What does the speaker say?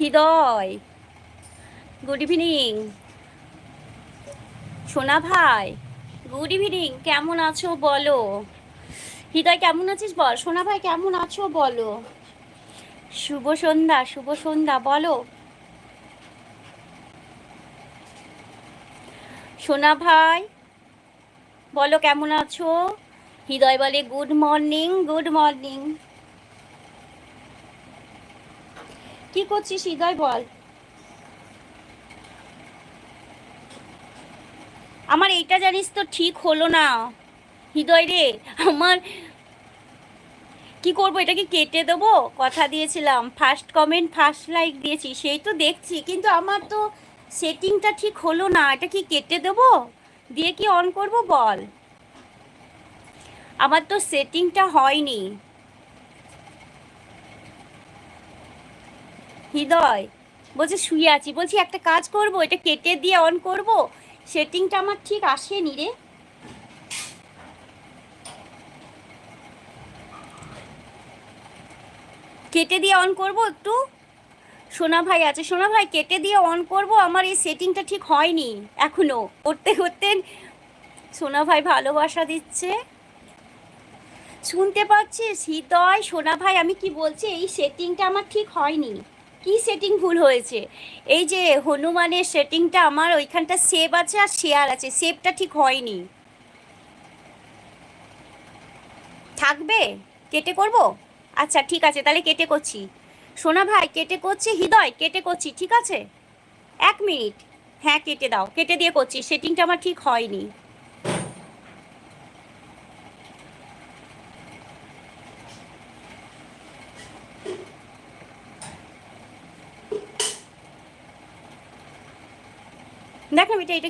হৃদয়। Good evening সোনা ভাই good evening কেমন আছো বলো? হৃদয়, কেমন আছিস বল? সোনা ভাই, কেমন আছো বলো? শুভ সন্ধ্যা শুভ সন্ধ্যা, বলো। সোনা ভাই, বলো কেমন আছো? হৃদয় বলে গুড মর্নিং গুড মর্নিং কি করছিস হৃদয় বল। আমার এইটা জানিস তো ঠিক হলো না। হৃদয় রে, আমার কি করব, এটাকে কেটে দেবো? কথা দিয়েছিলাম ফার্স্ট কমেন্ট ফার্স্ট লাইক দিয়েছি, সেই তো দেখছি, কিন্তু আমার তো সেটিংটা ঠিক হলো না, এটা কি কেটে দেবো? দিয়ে কি অন করব বল। আমার তো সেটিংটা হয়নি। হৃদয়। বলছে, শুয়ে আছি। বলছি, একটা কাজ করব, এটা কেটে দিয়ে অন করব। সেটিংটা আমার ঠিক আসেনি রে। কেটে দিয়ে অন করব একটু? সোনা ভাই আছে, সোনা ভাই, কেটে দিয়ে অন করব। আমার এই সেটিংটা ঠিক হয়নি এখনও। করতে করতে সোনা ভাই ভালোবাসা দিচ্ছে। শুনতে পাচ্ছিস? হৃদয়, সোনা ভাই, আমি কি বলছি? এই সেটিংটা আমার ঠিক হয়নি। কি সেটিং ভুল হয়েছে? এই যে হনুমানের সেটিংটা আমার ওইখানটা সেভ আছে আর শেয়ার আছে সেভটা ঠিক হয়নি। থাকবে? কেটে করব? আচ্ছা ঠিক আছে, তাহলে কেটে করছি। সোনা ভাই, কেটে করছি? হৃদয়, কেটে করছি, ঠিক আছে? এক মিনিট। হ্যাঁ কেটে দাও, কেটে দিয়ে করছি সেটিংটা আমার ঠিক হয়নি। দেখো এটা এটা